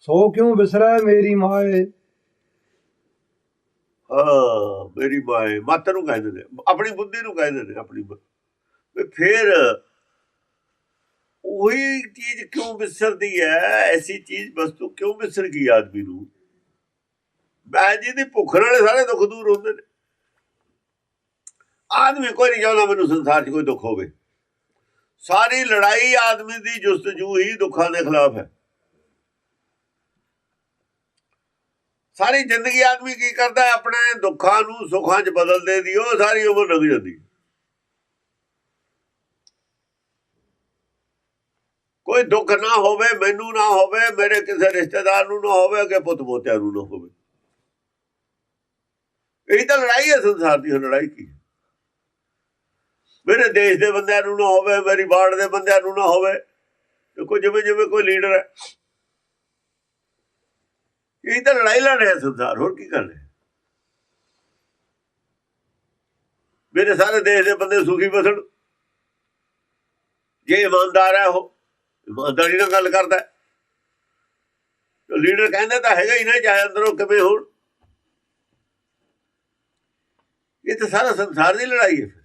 ਸੋ ਕਿਉਂ ਵਿਸਰੈ ਮੇਰੀ ਮਾਏ? ਹਾਂ, ਮੇਰੀ ਮਾਏ, ਮੱਤ ਨੂੰ ਕਹਿੰਦੇ ਨੇ ਆਪਣੀ ਬੁੱਧੀ ਨੂੰ ਕਹਿੰਦੇ ਨੇ ਆਪਣੀ ਫਿਰ ਉਹੀ ਚੀਜ਼ ਕਿਉਂ ਵਿਸਰਦੀ ਹੈ ਐਸੀ ਚੀਜ਼ ਵਸਤੂ ਕਿਉਂ ਵਿਸਰ ਗਈ ਆਦਮੀ ਨੂੰ? ਮੈਂ ਜਿਹਦੀ ਭੁੱਖ ਨਾਲ ਸਾਰੇ ਦੁੱਖ ਦੂਰ ਹੁੰਦੇ ਨੇ। ਆਦਮੀ ਕੋਈ ਨਹੀਂ ਚਾਹੁੰਦਾ ਮੈਨੂੰ ਸੰਸਾਰ 'ਚ ਕੋਈ ਦੁੱਖ ਹੋਵੇ। ਸਾਰੀ ਲੜਾਈ ਆਦਮੀ ਦੀ ਜੁਸਤਜੂ ਹੀ ਦੁੱਖਾਂ ਦੇ ਖਿਲਾਫ ਹੈ। ਸਾਰੀ ਜ਼ਿੰਦਗੀ ਆਦਮੀ ਕੀ ਕਰਦਾ ਹੈ? ਆਪਣੇ ਦੁੱਖਾਂ ਨੂੰ ਸੁੱਖਾਂ 'ਚ ਬਦਲ ਦੇ ਦਿਓ, ਸਾਰੀ ਉਮਰ ਲੰਘ ਜਾਂਦੀ ਕੋਈ ਦੁੱਖ ਨਾ ਹੋਵੇ, ਮੈਨੂੰ ਨਾ ਹੋਵੇ, ਮੇਰੇ ਕਿਸੇ ਰਿਸ਼ਤੇਦਾਰ ਨੂੰ ਨਾ ਹੋਵੇ ਕਿ ਪੁੱਤ ਪੋਤਿਆਂ ਨੂੰ ਨਾ ਹੋਵੇ। ਇਹ ਤਾਂ ਲੜਾਈ ਹੈ ਸੰਸਾਰ ਦੀ ਲੜਾਈ ਕੀ ਮੇਰੇ ਦੇਸ਼ ਦੇ ਬੰਦਿਆਂ ਨੂੰ ਨਾ ਹੋਵੇ, ਮੇਰੀ ਬਾੜ ਦੇ ਬੰਦਿਆਂ ਨੂੰ ਨਾ ਹੋਵੇ, ਦੇਖੋ ਜਿਵੇਂ ਜਿਵੇਂ ਕੋਈ ਲੀਡਰ ਹੈ। ਇਹ ਤਾਂ ਲੜਾਈ ਲੜ ਰਿਹਾ ਸੰਸਾਰ ਹੋਰ ਕੀ ਕਰ ਰਿਹਾ ਮੇਰੇ ਸਾਰੇ ਦੇਸ਼ ਦੇ ਬੰਦੇ ਸੁਖੀ ਬਸਣ। ਜੇ ਇਮਾਨਦਾਰ ਹੈ ਉਹ, ਇਮਾਨਦਾਰੀ ਨਾਲ ਗੱਲ ਕਰਦਾ ਲੀਡਰ ਕਹਿੰਦਾ ਤਾਂ ਹੈਗਾ ਹੀ ਨਾ ਚਾਹੇ ਅੰਦਰੋਂ ਕਿਵੇਂ ਹੋਣ। ਇਹ ਤਾਂ ਸਾਰਾ ਸੰਸਾਰ ਦੀ ਲੜਾਈ ਹੈ ਫਿਰ।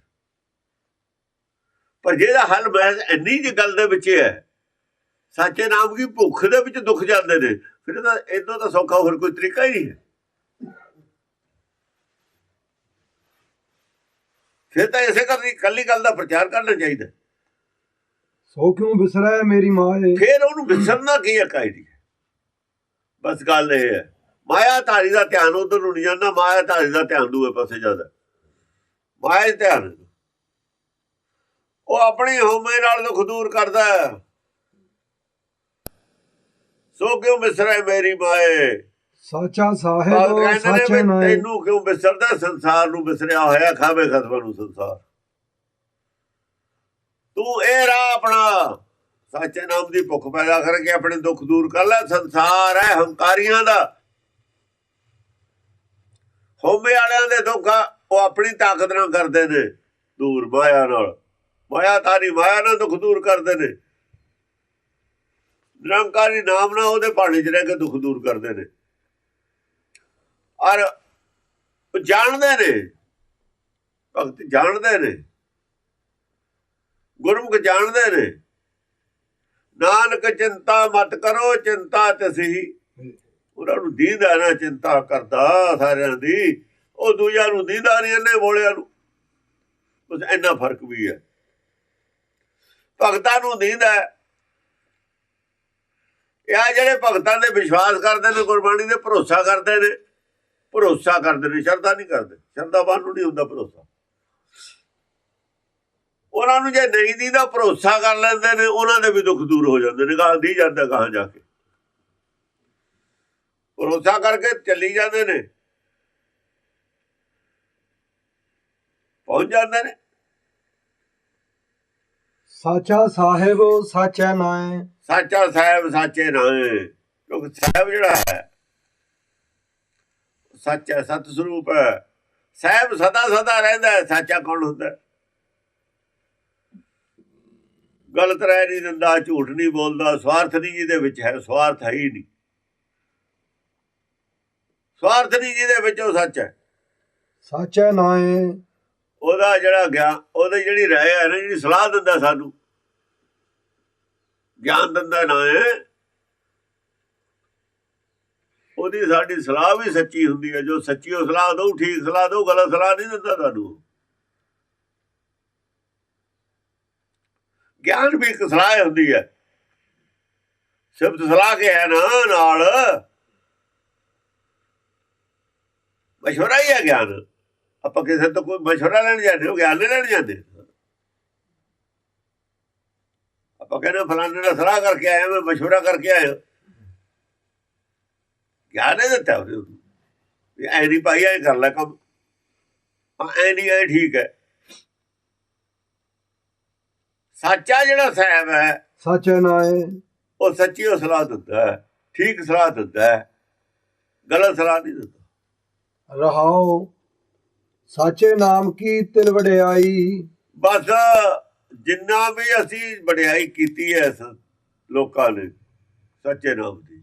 ਪਰ ਜਿਹਦਾ ਹੱਲ ਮਹਿਜ਼ ਇੰਨੀ ਜਿਹੀ ਗੱਲ ਦੇ ਵਿੱਚ ਹੈ ਸੱਚੇ ਨਾਮ ਦੀ ਭੁੱਖ ਦੇ ਵਿੱਚ ਦੁੱਖ ਜਾਂਦੇ ਨੇ? ਫਿਰ ਤਾਂ ਇਦੋਂ ਤਾਂ ਸੌਖਾ ਹੋਰ ਕੋਈ ਤਰੀਕਾ ਹੀ ਨਹੀਂ ਹੈ। ਫਿਰ ਤਾਂ ਇਸੇ ਕਰਨੀ ਕੱਲੀ ਗੱਲ ਦਾ ਪ੍ਰਚਾਰ ਕਰਨਾ ਚਾਹੀਦਾ ਸੋ ਕਿਉ ਵਿਸਰੈ ਮੇਰੀ ਮਾਏ ਫਿਰ ਉਹਨੂੰ ਵਿਸਰਨਾ ਕੀ ਹੈ ਕਾਇਦੀ? ਬਸ ਗੱਲ ਇਹ ਹੈ ਮਾਇਆ ਧਾਰੀ ਦਾ ਧਿਆਨ ਉਧਰ ਨੂੰ ਨਹੀਂ ਜਾਂਦਾ ਮਾਇਆ ਧਾਰੀ ਦਾ ਧਿਆਨ ਦੂਏ ਪਾਸੇ ਜਾਂਦਾ। ਮਾਇਆ ਧਿਆਨ ਉਹ ਆਪਣੀ ਹਉਮੈ ਨਾਲ ਦੁੱਖ ਦੂਰ ਕਰਦਾ ਹੈ। ਸੋ ਕਿਉਂ ਵਿਸਰੇ ਮੇਰੀ ਮਾਏ? ਸਾਚਾ ਸਾਹਿਬ ਸਾਚੇ ਤੈਨੂੰ ਕਿਉਂ ਵਿਸਰਦਾ ਸੰਸਾਰ ਨੂੰ ਵਿਸਰਿਆ ਹੋਇਆ ਖਾਵੇ ਖਸਮਾਂ ਨੂੰ ਸੰਸਾਰ। ਤੂੰ ਇਹ ਰਾਹ ਆਪਣਾ ਸੱਚੇ ਨਾਮ ਦੀ ਭੁੱਖ ਪੈਦਾ ਕਰਕੇ ਆਪਣੇ ਦੁੱਖ ਦੂਰ ਕਰ ਲੈ। ਸੰਸਾਰ ਹੈ ਹੰਕਾਰੀਆਂ ਦਾ। ਹਉਮੈ ਵਾਲਿਆਂ ਦੇ ਦੁੱਖ ਉਹ ਆਪਣੀ ਤਾਕਤ ਨਾਲ ਕਰਦੇ ਨੇ ਦੂਰ ਮਾਇਆ ਨਾਲ। ਮਾਇਆ ਤਾਰੀ ਮਾਇਆ ਨਾਲ ਦੁੱਖ ਦੂਰ ਕਰਦੇ ਨੇ। ਨਿਰੰਕਾਰੀ ਨਾਮ ਨਾਲ ਉਹਦੇ ਬਾਣੇ 'ਚ ਰਹਿ ਕੇ ਦੁੱਖ ਦੂਰ ਕਰਦੇ ਨੇ। ਔਰ ਉਹ ਜਾਣਦੇ ਨੇ, ਭਗਤ ਜਾਣਦੇ ਨੇ, ਗੁਰਮੁਖ ਜਾਣਦੇ ਨੇ, ਨਾਨਕ ਚਿੰਤਾ ਮਤ ਕਰੋ, ਚਿੰਤਾ ਤਸੀ ਉਹਨਾਂ ਨੂੰ ਦੀਦਾ ਨਾ ਚਿੰਤਾ ਕਰਦਾ ਸਾਰਿਆਂ ਦੀ, ਉਹ ਦੂਜਿਆਂ ਨੂੰ ਦੀਦਾ ਨਹੀਂ ਇਹਨੇ ਬੋਲਿਆ ਨੂੰ। ਬਸ ਇੰਨਾ ਫ਼ਰਕ ਵੀ ਹੈ। ਭਗਤਾਂ ਨੂੰ ਦੀਦਾ ਇਹ ਜਿਹੜੇ ਭਗਤਾਂ ਦੇ ਵਿਸ਼ਵਾਸ ਕਰਦੇ ਨੇ, ਗੁਰਬਾਣੀ ਦੇ ਭਰੋਸਾ ਕਰਦੇ ਨੇ, ਭਰੋਸਾ ਕਰਦੇ ਨੇ, ਸ਼ਰਧਾ ਨਹੀਂ ਕਰਦੇ। ਸ਼ਰਧਾਵਾਨ ਨੂੰ ਨਹੀਂ ਹੁੰਦਾ ਭਰੋਸਾ। ਉਹਨਾਂ ਨੂੰ ਜੇ ਨਹੀਂ ਦੀ ਦਾ ਭਰੋਸਾ ਕਰ ਲੈਂਦੇ ਨੇ, ਉਹਨਾਂ ਦੇ ਵੀ ਦੁੱਖ ਦੂਰ ਹੋ ਜਾਂਦੇ ਨੇ ਗਾਂ ਦੀ ਜਾਂਦਾ ਕਹਾਂ ਜਾ ਕੇ। ਭਰੋਸਾ ਕਰਕੇ ਚੱਲੀ ਜਾਂਦੇ ਨੇ। ਪਹੁੰਚ ਜਾਂਦੇ ਨੇ। ਸਾਚਾ ਸਾਹਿਬ ਸਾਚਾ ਨਾਏ। ਸਾਚਾ ਸਾਹਿਬ ਸਾਚੇ ਨਾਏ। ਕਿਉਂਕਿ ਸਾਹਿਬ ਜਿਹੜਾ ਹੈ ਸੱਚਾ ਸਤ ਸਰੂਪ ਹੈ। ਸਾਹਿਬ ਸਦਾ ਸਦਾ ਰਹਿੰਦਾ ਹੈ ਸਾਚਾ ਕੌਣ ਹੁੰਦਾ ਹੈ? ਗਲਤ ਰਹਿ ਨਹੀਂ ਦਿੰਦਾ ਝੂਠ ਨਹੀਂ ਬੋਲਦਾ ਸਵਾਰਥ ਨਹੀਂ ਜਿਹਦੇ ਵਿੱਚ ਹੈ ਸਵਾਰਥ ਹੈ ਹੀ ਨਹੀਂ। ਸਵਾਰਥ ਨਹੀਂ ਜਿਹਦੇ ਵਿੱਚ ਉਹ ਸੱਚ ਹੈ। ਸਾਚਾ ਨਾਏ। ਉਹਦਾ ਜਿਹੜਾ ਗਿਆਨ ਉਹਦੀ ਜਿਹੜੀ ਰਾਏ ਹੈ ਨਾ ਜਿਹੜੀ ਸਲਾਹ ਦਿੰਦਾ ਸਾਨੂੰ ਗਿਆਨ ਦਿੰਦਾ ਨਾ ਹੈ। ਉਹਦੀ ਸਾਡੀ ਸਲਾਹ ਵੀ ਸੱਚੀ ਹੁੰਦੀ ਹੈ। ਜੋ ਸੱਚੀ ਉਹ ਸਲਾਹ ਦਊ, ਠੀਕ ਸਲਾਹ ਦਊ, ਗਲਤ ਸਲਾਹ ਨਹੀਂ ਦਿੰਦਾ ਤੁਹਾਨੂੰ ਗਿਆਨ ਵੀ ਇੱਕ ਸਲਾਹ ਹੁੰਦੀ ਹੈ। ਸ਼ਬਦ ਸਲਾਹ ਕੇ ਹੈ ਨਾ ਨਾਲ। ਮਸ਼ਵਰਾ ਹੀ ਹੈ ਗਿਆਨ। ਆਪਾਂ ਕਿਸੇ ਤੋਂ ਕੋਈ ਮਸ਼ਵਰਾ ਲੈਣ ਜਾਂਦੇ ਹੋ, ਗਿਆਨ ਨਹੀਂ ਲੈਣ ਜਾਂਦੇ। ਆਪਾਂ ਕਹਿੰਦੇ ਫਲਾਣੇ ਨਾਲ ਸਲਾਹ ਕਰਕੇ ਆਇਆ ਮੈਂ ਮਸ਼ਵਰਾ ਕਰਕੇ ਆਇਆ। ਗਿਆਨ ਨਹੀਂ ਦਿੱਤਾ ਉਹਨੇ ਵੀ ਐ ਨਹੀਂ ਭਾਈ ਐ ਕਰ ਲੈ ਕੰਮ। ਹਾਂ ਐ ਨਹੀਂ ਐ ਠੀਕ ਹੈ। ਸੱਚਾ ਜਿਹੜਾ ਸਾਹਿਬ ਹੈ ਸਾਚਾ ਨਾਏ ਉਹ ਸੱਚੀ ਉਹ ਸਲਾਹ ਦਿੰਦਾ ਹੈ ਠੀਕ ਸਲਾਹ ਦਿੰਦਾ ਹੈ ਗਲਤ ਸਲਾਹ ਨਹੀਂ ਦਿੰਦਾ। ਰਹਾਓ ਸਾਚੇ ਨਾਮ ਕੀ ਤਿਲ ਵਡਿਆਈ। ਬਸ ਜਿੰਨਾ ਵੀ ਅਸੀਂ ਵਡਿਆਈ ਕੀਤੀ ਹੈ ਇਸ ਲੋਕਾਂ ਨੇ, ਸੱਚੇ ਨਾਮ ਦੀ,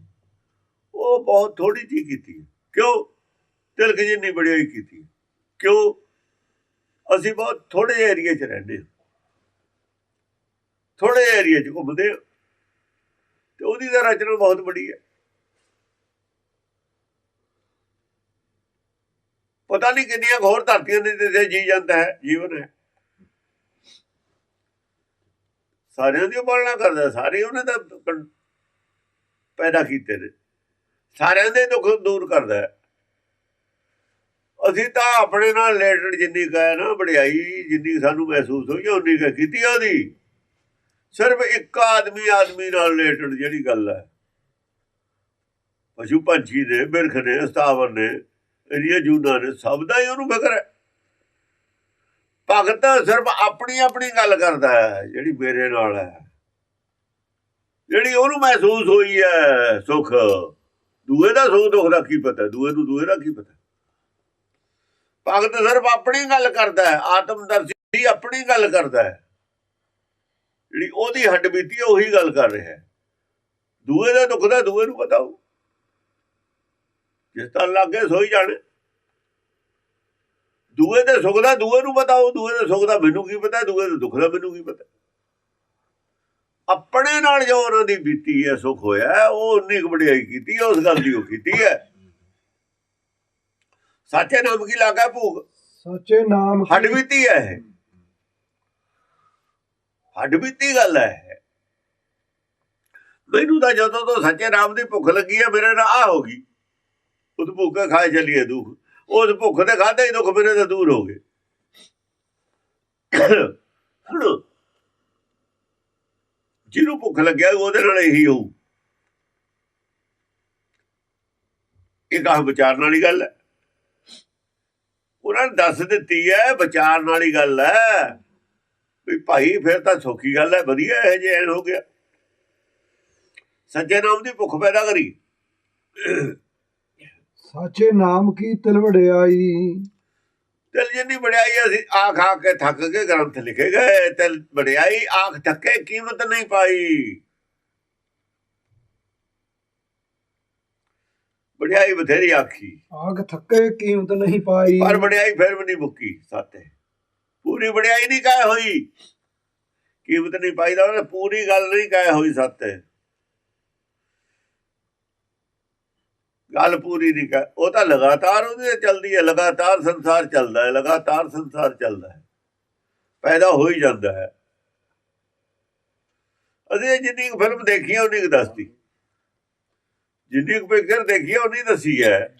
ਉਹ ਬਹੁਤ ਥੋੜੀ ਜਿਹੀ ਕੀਤੀ ਹੈ। ਕਿਉਂ? ਤਿਲਕ ਜਿੰਨੀ ਬੜਾਈ ਕੀਤੀ ਕਿਉਂ? ਅਸੀਂ ਬਹੁਤ ਥੋੜੇ ਜਿਹੇ ਏਰੀਆ 'ਚ ਰਹਿੰਦੇ ਹਾਂ। ਥੋੜੇ ਏਰੀਆ 'ਚ ਘੁੰਮਦੇ ਹਾਂ। ਤੇ ਉਹਦੀ ਤਾਂ ਰਚਨਾ ਬਹੁਤ ਬੜੀ ਹੈ। ਪਤਾ ਨਹੀਂ ਕਿੰਨੀਆਂ ਹੋਰ ਧਰਤੀਆਂ ਦੇ ਤੇ ਜੀ ਜਾਂਦਾ ਹੈ, ਜੀਵਨ ਹੈ। ਸਾਰਿਆਂ ਦੀ ਉਹ ਪਾਲਣਾ ਕਰਦਾ, ਸਾਰੇ ਉਹਨੇ ਤਾਂ ਪੈਦਾ ਕੀਤੇ ਨੇ। ਸਾਰਿਆਂ ਦੇ ਦੁੱਖ ਦੂਰ ਕਰਦਾ ਹੈ। ਅਸੀਂ ਤਾਂ ਆਪਣੇ ਨਾਲ ਰਿਲੇਟਡ ਜਿੰਨੀ ਕਹੇ ਨਾ, ਵਡਿਆਈ ਜਿੰਨੀ ਸਾਨੂੰ ਮਹਿਸੂਸ ਹੋਈ ਉਨੀ ਕੁ ਕੀਤੀ ਉਹਦੀ। ਸਿਰਫ ਇੱਕ ਆਦਮੀ ਆਦਮੀ ਨਾਲ ਰਿਲੇਟਡ ਜਿਹੜੀ ਗੱਲ ਹੈ। ਪਸ਼ੂ ਪੰਛੀ ਨੇ ਬਿਰਖ ਨੇ, ਸਤਾਵਰ ਨੇ, ਇਹਦੀਆਂ ਜੂਨਾਂ ਨੇ, ਸਭ ਦਾ ਹੀ ਉਹਨੂੰ ਫਿਕਰ ਹੈ। ਭਗਤ ਸਿਰਫ ਆਪਣੀ ਆਪਣੀ ਗੱਲ ਕਰਦਾ ਹੈ, ਜਿਹੜੀ ਮੇਰੇ ਨਾਲ ਹੈ। ਜਿਹੜੀ ਉਹਨੂੰ ਮਹਿਸੂਸ ਹੋਈ ਹੈ ਸੁਖ। ਦੂਏ ਦਾ ਸੁਖ ਦੁੱਖ ਦਾ ਕੀ ਪਤਾ? ਦੂਏ ਨੂੰ ਦੂਏ ਦਾ ਕੀ ਪਤਾ? ਭਗਤ ਸਿਰਫ ਆਪਣੀ ਗੱਲ ਕਰਦਾ ਹੈ, ਆਤਮਦਰਸ਼ੀ ਆਪਣੀ ਗੱਲ ਕਰਦਾ ਹੈ। ਜਿਹੜੀ ਉਹਦੀ ਹੱਡ ਬੀਤੀ ਹੈ, ਉਹੀ ਗੱਲ ਕਰ ਰਿਹਾ ਹੈ। ਦੂਏ ਦਾ ਦੁੱਖ ਦਾ ਦੂਏ ਨੂੰ ਪਤਾ ਹੋ ਜਿਸ ਤਰ੍ਹਾਂ ਲੱਗੇ ਸੋਈ ਜਾਣੇ। ਦੂਏ ਦੇ ਸੁੱਖ ਦਾ ਦੂਏ ਨੂੰ ਪਤਾ ਉਹ ਦੂਏ ਦੇ ਸੁੱਖ ਦਾ ਮੈਨੂੰ ਕੀ ਪਤਾ ਦੂਏ ਦੇ ਦੁੱਖ ਦਾ ਮੈਨੂੰ ਕੀ ਪਤਾ। ਆਪਣੇ ਨਾਲ ਜੋ ਉਹਨਾਂ ਦੀ ਬੀਤੀ ਹੈ ਸੁੱਖ ਹੋਇਆ ਉਹ ਉਨੀ ਕੁ ਵਡਿਆਈ ਕੀਤੀ ਹੈ ਉਸ ਗੱਲ ਦੀ ਉਹ ਕੀਤੀ ਹੈ। ਸੱਚੇ ਨਾਮ ਕੀ ਲਾਗਾ ਭੂਖ ਸਾਚੇ ਨਾਮ ਹੱਡ ਬੀਤੀ ਹੈ ਇਹ। ਹੱਡ ਬੀਤੀ ਗੱਲ ਹੈ ਮੈਨੂੰ ਤਾਂ ਜਦੋਂ ਤੋਂ ਸੱਚੇ ਨਾਮ ਦੀ ਭੁੱਖ ਲੱਗੀ ਹੈ ਮੇਰੇ ਨਾਲ ਆ ਹੋ ਗਈ। ਉਸ ਭੁੱਖੇ ਖਾਏ ਚੱਲੀਏ ਦੁੱਖ। ਉਸ ਭੁੱਖ ਦੇ ਖਾਦੇ ਹੀ ਦੁੱਖ ਮੇਰੇ ਤੋਂ ਦੂਰ ਹੋ ਗਏ। ਜਿਹਨੂੰ ਭੁੱਖ ਲੱਗਿਆ ਉਹਦੇ ਨਾਲ ਇਹੀ ਹੋਊ। ਇਹ ਕਾ ਵਿਚਾਰਨ ਵਾਲੀ ਗੱਲ ਹੈ। ਉਹਨਾਂ ਨੇ ਦੱਸ ਦਿੱਤੀ ਹੈ, ਵਿਚਾਰਨ ਵਾਲੀ ਗੱਲ ਹੈ। ਵੀ ਭਾਈ, ਫਿਰ ਤਾਂ ਸੌਖੀ ਗੱਲ ਹੈ, ਵਧੀਆ ਹੈ ਜੇ ਐਨ ਹੋ ਗਿਆ। ਸੱਜੇ ਨਾਮ ਦੀ ਭੁੱਖ ਪੈਦਾ ਕਰੀ। ਸਾਚੇ ਨਾਮ ਕੀ ਤਿਲ ਵਡਿਆਈ ਤਿਲ ਜਿੰਨੀ ਵਡਿਆਈ ਅਸੀਂ ਆਖ ਆ ਕੇ ਥੱਕ ਕੇ ਗ੍ਰੰਥ ਲਿਖੇ ਗਏ ਤਿਲ ਵਡਿਆਈ ਆਖ ਥੱਕੇ ਕੀਮਤ ਨਹੀਂ ਪਾਈ। ਵਡਿਆਈ ਬਥੇਰੀ ਆਖੀ। ਆਗ ਥੱਕੇ ਕੀਮਤ ਨਹੀਂ ਪਾਈ। ਪਰ ਵਡਿਆਈ ਫਿਰ ਵੀ ਨਹੀਂ ਮੁੱਕੀ ਸਾਤੇ। ਪੂਰੀ ਵਡਿਆਈ ਨਹੀਂ ਕਾਇ ਹੋਈ। ਕੀਮਤ ਨਹੀਂ ਪਾਈ ਦਾ ਪੂਰੀ ਗੱਲ ਨਹੀਂ ਕਾਇ ਹੋਈ ਸਾਤੇ। ਗੱਲ ਪੂਰੀ ਨਹੀਂ ਕਾ ਉਹ ਤਾਂ ਲਗਾਤਾਰ ਉਹਦੇ ਚੱਲਦੀ ਹੈ, ਲਗਾਤਾਰ ਸੰਸਾਰ ਚੱਲਦਾ ਹੈ, ਲਗਾਤਾਰ ਸੰਸਾਰ ਚੱਲਦਾ ਹੈ, ਪੈਦਾ ਹੋ ਹੀ ਜਾਂਦਾ ਹੈ। ਅਸੀਂ ਜਿੰਨੀ ਕੁ ਫਿਲਮ ਦੇਖੀ ਹੈ, ਉਨੀ ਕੁ ਦੱਸਦੀ ਜਿੰਨੀ ਕੁ ਪਿਕਚਰ ਦੇਖੀ ਹੈ, ਉਨੀ ਦੱਸੀ ਹੈ।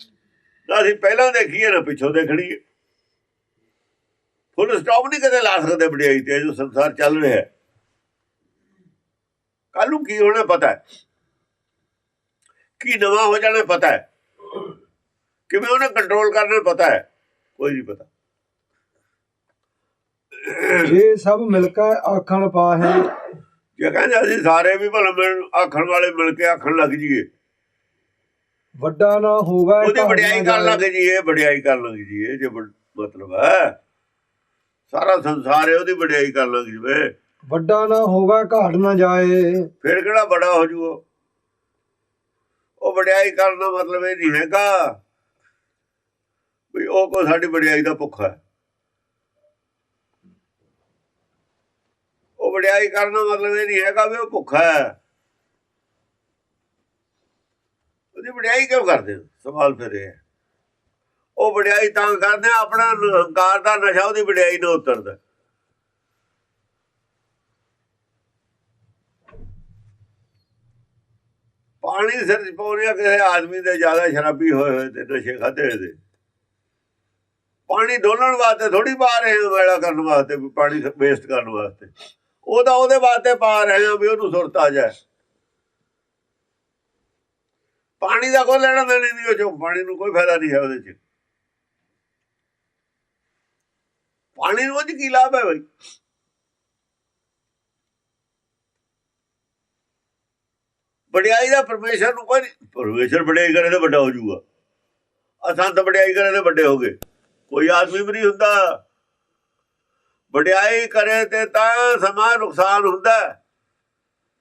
ਨਾ ਅਸੀਂ ਪਹਿਲਾਂ ਦੇਖੀ ਹੈ, ਨਾ ਪਿੱਛੋਂ ਦੇਖਣੀ ਹੈ। ਫੁੱਲ ਸਟਾਪ ਨਹੀਂ ਕਦੇ ਲਾ ਸਕਦੇ ਵਡਿਆਈ ਤੇ, ਜੋ ਸੰਸਾਰ ਚੱਲ ਰਿਹਾ ਹੈ। ਕੱਲ ਨੂੰ ਕੀ ਹੋਣਾ ਪਤਾ ਹੈ? ਕੀ ਨਵਾਂ ਹੋ ਜਾਣਾ ਪਤਾ ਹੈ? ਕਿਵੇਂ ਉਹਨੇ ਕੰਟਰੋਲ ਕਰਨਾ ਪਤਾ ਹੈ? ਕੋਈ ਨਹੀਂ ਪਤਾ। ਜੇ ਸਭ ਮਿਲ ਕੇ ਆਖਣ ਪਾਹੇ ਜੇ ਕਹਿੰਦੇ ਅਸੀਂ ਸਾਰੇ ਵੀ ਭਲਾ ਮਿਲ ਆਖਣ ਵਾਲੇ ਮਿਲ ਕੇ ਆਖਣ ਲੱਗ ਜੀਏ ਵੱਡਾ ਨਾ ਹੋਗਾ ਉਹਦੀ ਵਡਿਆਈ ਕਰਨ ਲੱਗ ਜੀਏ ਵਡਿਆਈ ਕਰਨ ਲੱਗ ਜੀਏ ਜੇ ਮਤਲਬ ਹੈ। ਸਾਰਾ ਸੰਸਾਰ ਹੈ ਉਹਦੀ ਵਡਿਆਈ ਕਰਨ ਲੱਗ ਜਵੇ। ਵੱਡਾ ਨਾ ਹੋਗਾ ਘਾਟ ਨਾ ਜਾਏ। ਫਿਰ ਕਿਹੜਾ ਬੜਾ ਹੋ ਜੂ ਉਹ? ਵਡਿਆਈ ਕਰਨ ਦਾ ਮਤਲਬ ਇਹ ਨਹੀਂ ਹੈਗਾ ਵੀ ਉਹ ਕੋ ਸਾਡੀ ਵਡਿਆਈ ਦਾ ਭੁੱਖਾ ਹੈ। ਉਹ ਵਡਿਆਈ ਕਰਨ ਦਾ ਮਤਲਬ ਇਹ ਨਹੀਂ ਹੈਗਾ ਵੀ ਉਹ ਭੁੱਖਾ ਹੈ। ਉਹਦੀ ਵਡਿਆਈ ਕਿਉਂ ਕਰਦੇ ਸਵਾਲ ਫਿਰ ਇਹ ਹੈ। ਉਹ ਵਡਿਆਈ ਤਾਂ ਕਰਦੇ ਆ, ਆਪਣਾ ਹੰਕਾਰ ਦਾ ਨਸ਼ਾ ਉਹਦੀ ਵਡਿਆਈ ਨਾਲ ਉਤਰਦਾ। ਪਾਣੀ ਸਿਰ ਚ ਪਾਉਣਿਆ ਕਿਸੇ ਆਦਮੀ ਦੇ ਜ਼ਿਆਦਾ ਸ਼ਰਾਬੀ ਹੋਏ ਹੋਏ ਤੇ ਨਸ਼ੇ ਖਾਦੇ ਦੇ ਪਾਣੀ ਡੋਲਣ ਵਾਸਤੇ ਥੋੜੀ ਪਾ ਰਹੇ ਹਾਂ ਮੈਲਾ ਕਰਨ ਵਾਸਤੇ ਪਾਣੀ ਵੇਸਟ ਕਰਨ ਵਾਸਤੇ। ਉਹ ਉਹਦੇ ਵਾਸਤੇ ਪਾ ਰਹੇ ਹਾਂ ਵੀ ਉਹਨੂੰ ਸੁਰਤ ਆ ਜਾਏ। ਪਾਣੀ ਦਾ ਕੋਈ ਲੈਣਾ ਦੇਣਾ ਨਹੀਂ ਉਹ ਚੋਂ, ਪਾਣੀ ਨੂੰ ਕੋਈ ਫਾਇਦਾ ਨਹੀਂ ਹੈ ਉਹਦੇ ਚ। ਪਾਣੀ ਨੂੰ ਉਹ 'ਚ ਕੀ ਲਾਭ ਹੈ ਬਈ? ਵਡਿਆਈ ਦਾ ਪਰਮੇਸ਼ਰ ਨੂੰ ਕੋਈ ਪਰਮੇਸ਼ਰ ਵਡਿਆਈ ਕਰੇ ਤਾਂ ਵੱਡਾ ਹੋ ਜਾਊਗਾ। ਅਸਾਂ ਤਾਂ ਵਡਿਆਈ ਕਰੇ ਤਾਂ ਵੱਡੇ ਹੋ ਗਏ। ਕੋਈ ਆਦਮੀ ਵੀ ਨਹੀਂ ਹੁੰਦਾ। ਵਡਿਆਈ ਕਰੇ ਤੇ ਤਾਂ ਸਮਾਂ ਨੁਕਸਾਨ ਹੁੰਦਾ।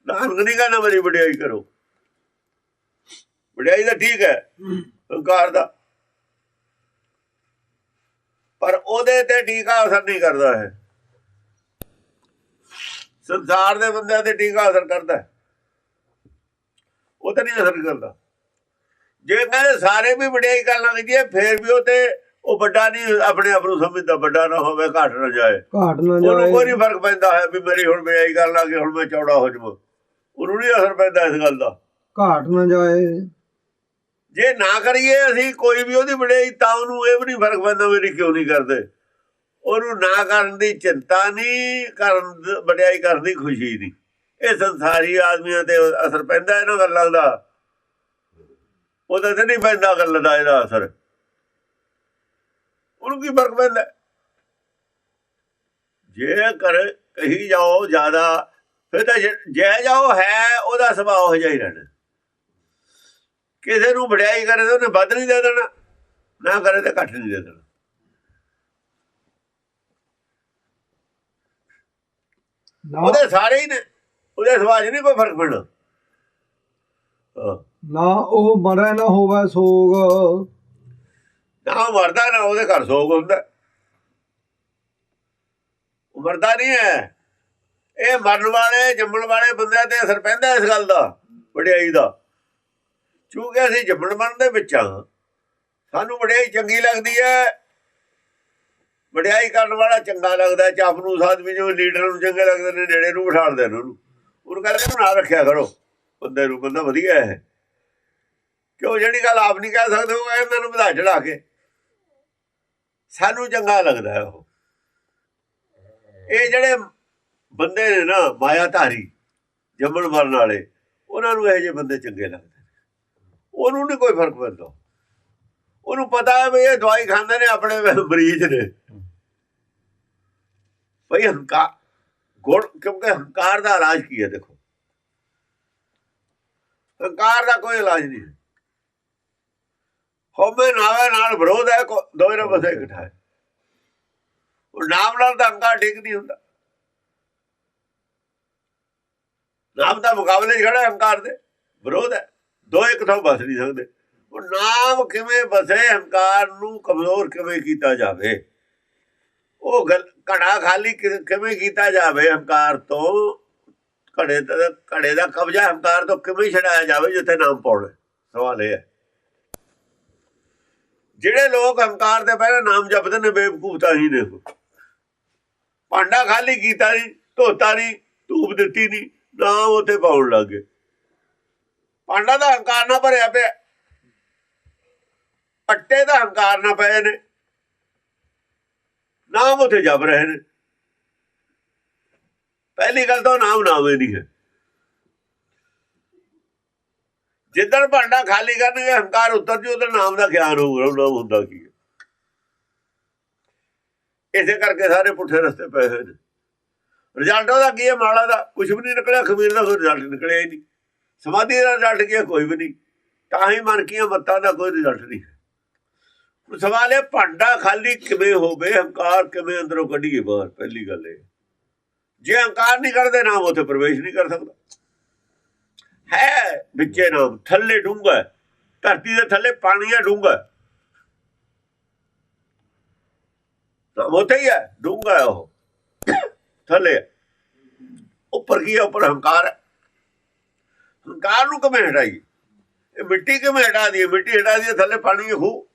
ਨਾਨਕ ਨਹੀਂ ਕਹਿੰਦਾ ਮੇਰੀ ਵਡਿਆਈ ਕਰੋ। ਵਡਿਆਈ ਦਾ ਠੀਕ ਹੈ ਹੰਕਾਰ ਦਾ। ਪਰ ਉਹਦੇ ਤੇ ਟੀਕਾ ਅਸਰ ਨਹੀਂ ਕਰਦਾ ਹੈ ਸੰਸਾਰ ਦੇ ਬੰਦਿਆਂ ਤੇ ਟੀਕਾ ਅਸਰ ਕਰਦਾ ਹੈ। ਉਹ ਤਾਂ ਨਹੀਂ ਅਸਰ ਕਰਦਾ। ਜੇ ਕਹਿੰਦੇ ਸਾਰੇ ਵੀ ਵਡਿਆਈ ਕਰਨ ਲੱਗ ਜੀਏ ਫੇਰ ਵੀ ਉਹ ਤੇ ਉਹ ਵੱਡਾ ਨਹੀਂ ਆਪਣੇ ਆਪ ਨੂੰ ਸਮਝਦਾ ਵੱਡਾ ਨਾ ਹੋਵੇ ਘੱਟ ਨਾ ਜਾਏ। ਘਾਟ ਨਾ ਉਹਨੂੰ ਜਾਏ। ਕੋਈ ਨਹੀਂ ਫ਼ਰਕ ਪੈਂਦਾ ਹੈ ਵੀ ਮੇਰੀ ਹੁਣ ਵਡਿਆਈ ਕਰਨ ਲੱਗੇ ਹੁਣ ਮੈਂ ਚੌੜਾ ਹੋ ਜਾਵਾਂ। ਉਹਨੂੰ ਨਹੀਂ ਅਸਰ ਪੈਂਦਾ ਇਸ ਗੱਲ ਦਾ। ਘਾਟ ਨਾ ਜਾਏ। ਜੇ ਨਾ ਕਰੀਏ ਅਸੀਂ ਕੋਈ ਵੀ ਉਹਦੀ ਵਡਿਆਈ ਤਾਂ ਉਹਨੂੰ ਇਹ ਵੀ ਨਹੀਂ ਫ਼ਰਕ ਪੈਂਦਾ ਮੇਰੀ ਕਿਉਂ ਨਹੀਂ ਕਰਦੇ। ਉਹਨੂੰ ਨਾ ਕਰਨ ਦੀ ਚਿੰਤਾ ਨਹੀਂ ਕਰਨ ਵਡਿਆਈ ਕਰਨ ਦੀ ਖੁਸ਼ੀ ਨਹੀਂ ਇਹ ਸੰਸਾਰੀ ਆਦਮੀਆਂ ਤੇ ਅਸਰ ਪੈਂਦਾ ਇਹਨਾਂ ਗੱਲਾਂ ਦਾ। ਉਹਦਾ ਤੇ ਨਹੀਂ ਪੈਂਦਾ ਗੱਲ ਦਾ ਇਹਦਾ ਅਸਰ। ਉਹਨੂੰ ਕੀ ਫ਼ਰਕ ਪੈਂਦਾ? ਜੇ ਕਰ ਕਹੀ ਜਾਓ ਜ਼ਿਆਦਾ ਫਿਰ ਤਾਂ ਜੇ ਜਾਓ ਹੈ ਉਹਦਾ ਸੁਭਾਅ ਹੋ ਜਾਈ ਰਹਿਣਾ। ਕਿਸੇ ਨੂੰ ਵਡਿਆਈ ਕਰੇ ਤਾਂ ਉਹਨੇ ਵੱਧ ਨਹੀਂ ਦੇ ਦੇਣਾ ਨਾ ਕਰੇ ਤਾਂ ਘੱਟ ਨਹੀਂ ਦੇ ਦੇਣਾ। ਉਹਦੇ ਸਾਰੇ ਹੀ ਨੇ। ਉਹਦੇ 'ਚ ਨਹੀਂ ਕੋਈ ਫ਼ਰਕ ਪੈਣਾ। ਨਾ ਉਹ ਮਰੇ ਨਾ ਹੋਵੇ ਸੋਗ। ਨਾ ਮਰਦਾ ਨਾ ਉਹਦੇ ਘਰ ਸੋਗ ਹੁੰਦਾ। ਉਹ ਮਰਦਾ ਨਹੀਂ ਹੈ। ਇਹ ਮਰਨ ਵਾਲੇ ਜੰਮਣ ਵਾਲੇ ਬੰਦਿਆਂ ਤੇ ਅਸਰ ਪੈਂਦਾ ਇਸ ਗੱਲ ਦਾ ਵਡਿਆਈ ਦਾ। ਕਿਉਂਕਿ ਅਸੀਂ ਜੰਮਣ ਮਰਨ ਦੇ ਵਿੱਚ ਹਾਂ। ਸਾਨੂੰ ਵਡਿਆਈ ਚੰਗੀ ਲੱਗਦੀ ਹੈ। ਵਡਿਆਈ ਕਰਨ ਵਾਲਾ ਚੰਗਾ ਲੱਗਦਾ ਚਾਪ ਨੂੰ ਆਦਮੀ ਜੋ ਲੀਡਰ ਨੂੰ ਚੰਗੇ ਲੱਗਦੇ ਨੇ ਨੇੜੇ ਨੂੰ ਬਿਠਾਉਂਦੇ ਨੇ ਉਹਨੂੰ। ਉਹਨੂੰ ਕਹਿੰਦੇ ਨੂੰ ਰੱਖਿਆ ਕਰੋ। ਬੰਦੇ ਨੂੰ ਬੰਦਾ ਵਧੀਆ ਹੈ ਕਿਉਂ ਜਿਹੜੀ ਗੱਲ ਆਪ ਨਹੀਂ ਕਹਿ ਸਕਦੇ, ਉਹ ਕਹਿੰਦੇ ਨੂੰ ਵਧਾ ਚੜਾ ਕੇ। ਸਾਨੂੰ ਚੰਗਾ ਲੱਗਦਾ ਉਹ। ਇਹ ਜਿਹੜੇ ਬੰਦੇ ਨੇ ਨਾ ਮਾਇਆ ਧਾਰੀ ਜੰਮਣ ਮਰਨ ਵਾਲੇ, ਉਹਨਾਂ ਨੂੰ ਇਹ ਜਿਹੇ ਬੰਦੇ ਚੰਗੇ ਲੱਗਦੇ ਨੇ। ਉਹਨੂੰ ਨਹੀਂ ਕੋਈ ਫ਼ਰਕ ਪੈਂਦਾ। ਉਹਨੂੰ ਪਤਾ ਹੈ ਵੀ ਇਹ ਦਵਾਈ ਖਾਂਦੇ ਨੇ, ਆਪਣੇ ਮਰੀਜ਼ ਨੇ। ਭਈ ਹੰਕਾਰ ਗੁਣ ਕਿਉਂਕਿ ਹੰਕਾਰ ਦਾ ਇਲਾਜ ਕੀ ਹੈ ਦੇਖੋ? ਹੰਕਾਰ ਦਾ ਕੋਈ ਇਲਾਜ ਨਹੀਂ ਹੈ। ਨਾਵੇ ਨਾਲ ਵਿਰੋਧ ਹੈ ਦੋਵੇਂ ਨੇ ਬਸੇ ਇਕੱਠਾ ਹੈ। ਉਹ ਨਾਮ ਨਾਲ ਤਾਂ ਹੰਕਾਰ ਠੀਕ ਨਹੀਂ ਹੁੰਦਾ। ਨਾਮ ਦਾ ਮੁਕਾਬਲੇ 'ਚ ਹੰਕਾਰ ਦੇ। ਵਿਰੋਧ ਹੈ। ਦੋ ਇੱਕ ਥਾਂ ਬਸ ਨਹੀਂ ਸਕਦੇ। ਉਹ ਨਾਮ ਕਿਵੇਂ ਬਸੇ ਹੰਕਾਰ ਨੂੰ ਕਮਜ਼ੋਰ ਕਿਵੇਂ ਕੀਤਾ ਜਾਵੇ? ਉਹ ਗੱਲ, ਘੜਾ ਖਾਲੀ ਕਿਵੇਂ ਕੀਤਾ ਜਾਵੇ ਹੰਕਾਰ ਤੋਂ? ਘੜੇ ਦਾ ਘੜੇ ਦਾ ਕਬਜ਼ਾ ਹੰਕਾਰ ਤੋਂ ਕਿਵੇਂ ਛਡਾਇਆ ਜਾਵੇ ਜਿੱਥੇ ਨਾਮ ਪਾਉਣਾ? ਸਵਾਲ ਇਹ ਹੈ। ਜਿਹੜੇ ਲੋਕ ਹੰਕਾਰ ਦੇ ਪਹਿਲੇ ਨਾਮ ਜਪਦੇ ਨੇ ਬੇਵਕੂਫਤਾ ਹੀ ਨੇ ਭਾਂਡਾ ਖਾਲੀ ਕੀਤਾ ਨਹੀਂ ਧੋਤਾ ਨਹੀਂ, ਧੂਪ ਦਿੱਤੀ ਨਹੀਂ ਨਾਮ ਉੱਥੇ ਪਾਉਣ ਲੱਗੇ ਭਾਂਡਾ ਦਾ ਹੰਕਾਰ ਨਾ ਭਰਿਆ ਪਿਆ। ਪੱਟੇ ਦਾ ਹੰਕਾਰ ਨਾ ਪਏ ਨੇ। ਨਾਮ ਉੱਥੇ ਜਪ ਰਹੇ ਨੇ। ਪਹਿਲੀ ਗੱਲ ਤਾਂ ਨਾਮ ਨਾਮ ਹੀ ਨਹੀਂ ਹੈ। ਜਿੱਦਣ ਭਾਂਡਾ ਖਾਲੀ ਕਰਨਗੇ, ਹੰਕਾਰ ਉਤਰ ਜੂ ਉਧਰ ਨਾਮ ਦਾ ਗਿਆਨ ਹੋਊਗਾ, ਉਹ ਨਾਮ ਹੁੰਦਾ ਕੀ ਹੈ। ਇਸੇ ਕਰਕੇ ਸਾਰੇ ਪੁੱਠੇ ਰਸਤੇ ਪਏ ਹੋਏ ਨੇ। ਰਿਜ਼ਲਟ ਉਹਦਾ ਕੀ ਹੈ? ਮਾਲਾ ਦਾ। ਕੁਝ ਵੀ ਨਹੀਂ ਨਿਕਲਿਆ, ਖਮੀਰ ਦਾ ਕੋਈ ਰਿਜ਼ਲਟ ਨਿਕਲਿਆ ਹੀ ਨਹੀਂ। ਸਮਾਧੀ ਦਾ ਰਿਜ਼ਲਟ ਕੀ ਹੈ? ਕੋਈ ਵੀ ਨਹੀਂ। ਤਾਂ ਹੀ ਮਨ ਕੀਆਂ ਮੱਤਾਂ ਦਾ ਕੋਈ ਰਿਜ਼ਲਟ ਨਹੀਂ ਹੁਣ ਸਵਾਲ ਇਹ ਭਾਂਡਾ ਖਾਲੀ ਕਿਵੇਂ ਹੋਵੇ, ਹੰਕਾਰ ਕਿਵੇਂ ਅੰਦਰੋਂ ਕੱਢੀਏ ਬਾਹਰ? ਪਹਿਲੀ ਗੱਲ ਇਹ। ਜੇ ਹੰਕਾਰ ਨਹੀਂ ਕਰਦੇ ਨਾਮ ਉੱਥੇ ਪ੍ਰਵੇਸ਼ ਨਹੀਂ ਕਰ ਸਕਦਾ। ਹੈ ਵਿੱਚੇ ਨਾਮ, ਥੱਲੇ ਡੂੰਗਾ ਧਰਤੀ ਦੇ ਥੱਲੇ ਪਾਣੀ ਹੈ। ਡੂੰਗਾ ਤਾਂ ਉੱਥੇ ਹੀ ਹੈ ਡੂੰਗਾ ਉਹ। ਥੱਲੇ ਉੱਪਰ ਕੀ ਹੈ, ਉੱਪਰ ਹੰਕਾਰ ਹੈ। ਹੰਕਾਰ ਨੂੰ ਕਿਵੇਂ ਹਟਾਈਏ? ਇਹ ਮਿੱਟੀ ਕਿਵੇਂ ਹਟਾ ਦਈਏ? ਮਿੱਟੀ ਹਟਾ ਦਈਏ, ਥੱਲੇ ਪਾਣੀ ਹੈ।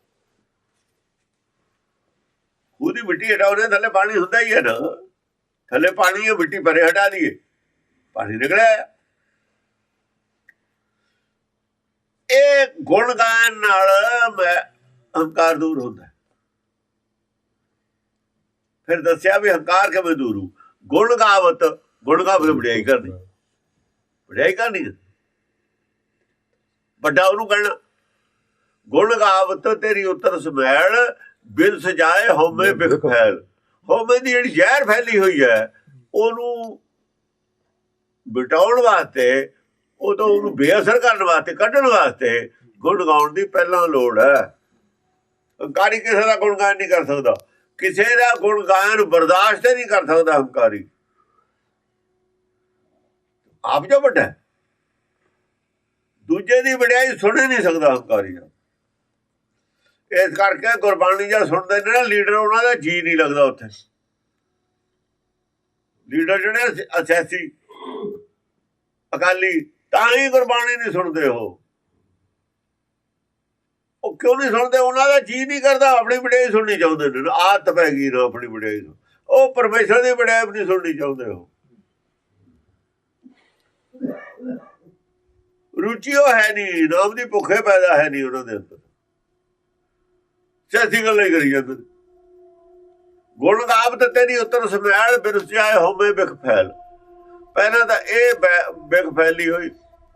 ਦੀ ਮਿੱਟੀ ਹਟਾਉਣੇ ਥੱਲੇ ਪਾਣੀ ਹੁੰਦਾ ਹੀ ਹੈ ਨਾ। ਥੱਲੇ ਪਾਣੀ ਹੈ, ਮਿੱਟੀ ਪਰੇ ਹਟਾ ਦਈਏ। ਪਾਣੀ ਨਿਕਲਿਆ ਇਹ ਗੁਣ ਗਾਇਨ ਨਾਲ ਹੰਕਾਰ ਦੂਰ ਹੁੰਦਾ ਫਿਰ ਦੱਸਿਆ ਵੀ ਹੰਕਾਰ ਕਿਵੇਂ ਦੂਰ ਹੋ ਗੁਣ ਗਾਵਤ ਗੁਣ ਗਾਵਤ ਵਡਿਆਈ ਕਰਨੀ। ਵਡਿਆਈ ਕਰਨੀ ਹੈ। ਵੱਡਾ ਉਹਨੂੰ ਕਹਿਣਾ, ਗੁਣ ਗਾਵਤ ਤੇਰੀ ਉਤਰ ਸਮੈਲ ਬਿਨ ਸਜਾਏ ਹੋਮੇ ਬਿਖ ਫੈਲ। ਹੋਮੇ ਦੀ ਜਿਹੜੀ ਜ਼ਹਿਰ ਫੈਲੀ ਹੋਈ ਹੈ ਉਹਨੂੰ ਬਿਟਾਉਣ ਵਾਸਤੇ ਉਹ ਤਾਂ ਉਹਨੂੰ ਬੇਅਸਰ ਕਰਨ ਵਾਸਤੇ ਕੱਢਣ ਵਾਸਤੇ ਗੁਣ ਗਾਉਣ ਦੀ ਪਹਿਲਾਂ ਲੋੜ ਹੈ। ਹੰਕਾਰੀ ਕਿਸੇ ਦਾ ਗੁਣ ਗਾਇਨ ਨਹੀਂ ਕਰ ਸਕਦਾ। ਕਿਸੇ ਦਾ ਗੁਣ ਗਾਇਨ ਬਰਦਾਸ਼ਤ ਨਹੀਂ ਕਰ ਸਕਦਾ ਹੰਕਾਰੀ। ਆਪ ਜੋ ਵੱਡਾ। ਦੂਜੇ ਦੀ ਵਡਿਆਈ ਸੁਣ ਨਹੀਂ ਸਕਦਾ ਹੰਕਾਰੀ ਦਾ। ਇਸ ਕਰਕੇ ਗੁਰਬਾਣੀ ਜਾਂ ਸੁਣਦੇ ਨੇ ਨਾ, ਲੀਡਰ ਉਹਨਾਂ ਦਾ ਜੀ ਨਹੀਂ ਲੱਗਦਾ ਉੱਥੇ। ਲੀਡਰ ਜਿਹੜੇ ਅਸੈਸੀ, ਅਕਾਲੀ, ਤਾਂ ਹੀ ਗੁਰਬਾਣੀ ਨਹੀਂ ਸੁਣਦੇ ਉਹ। ਉਹ ਕਿਉਂ ਨਹੀਂ ਸੁਣਦੇ? ਉਹਨਾਂ ਦਾ ਜੀ ਨਹੀਂ ਕਰਦਾ, ਆਪਣੀ ਵਡਿਆਈ ਸੁਣਨੀ ਚਾਹੁੰਦੇ ਨੇ। ਆਦਤ ਪੈ ਗਈ ਨਾ ਆਪਣੀ ਵਡਿਆਈ ਉਹ ਪਰਮੇਸ਼ਰ ਦੀ ਵਡਿਆਈ ਵੀ ਨਹੀਂ ਸੁਣਨੀ ਚਾਹੁੰਦੇ ਉਹ। ਰੁਚੀ ਉਹ ਹੈ ਨਹੀਂ, ਨਾਮ ਦੀ ਭੁੱਖੇ ਪੈਦਾ ਹੈ ਨਹੀਂ ਉਹਨਾਂ ਦੇ ਅੰਦਰ। ਸੈਸੀ ਗੱਲ ਹੀ ਕਰੀ ਜਾਂਦੇ। ਗੁਣ ਗਾਵ ਤੇ ਤੇਰੀ ਉਤਰ ਸਮੈਲ ਬਿਰਸ ਹੋਵੇ ਬਿਖ ਫੈਲ। ਪਹਿਲਾਂ ਤਾਂ ਇਹ ਬਿਖ ਫੈਲੀ ਹੋਈ,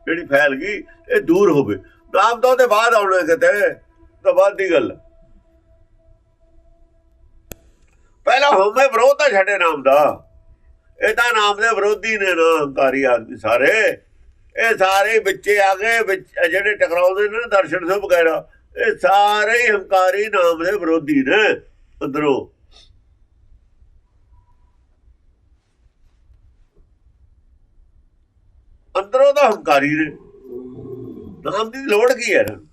ਜਿਹੜੀ ਫੈਲ ਗਈ, ਇਹ ਦੂਰ ਹੋਵੇ। ਨਾਮ ਤਾਂ ਉਹਦੇ ਬਾਅਦ ਆਉਣਾ ਕਿਤੇ, ਤਾਂ ਬਾਅਦ ਦੀ ਗੱਲ। ਪਹਿਲਾਂ ਹੋਵੇ ਵਿਰੋਧ ਤਾਂ ਛੱਡੇ ਨਾਮ ਦਾ। ਇਹ ਤਾਂ ਨਾਮ ਦੇ ਵਿਰੋਧੀ ਨੇ ਨਾ, ਹੰਕਾਰੀ ਆਦਮੀ ਸਾਰੇ। ਇਹ ਸਾਰੇ ਬੱਚੇ ਆ ਗਏ, ਵਿੱਚ, ਜਿਹੜੇ ਟਕਰਾਉਂਦੇ ਨੇ ਦਰਸ਼ਨ ਸਿੰਘ ਵਗੈਰਾ ਇਹ ਸਾਰੇ ਹੰਕਾਰੀ ਨਾਮ ਦੇ ਵਿਰੋਧੀ ਨੇ ਅੰਦਰੋਂ। ਅੰਦਰੋਂ ਤਾਂ ਹੰਕਾਰੀ ਨੇ। ਨਾਮ ਦੀ ਲੋੜ ਕੀ ਹੈ ਇਹਨਾਂ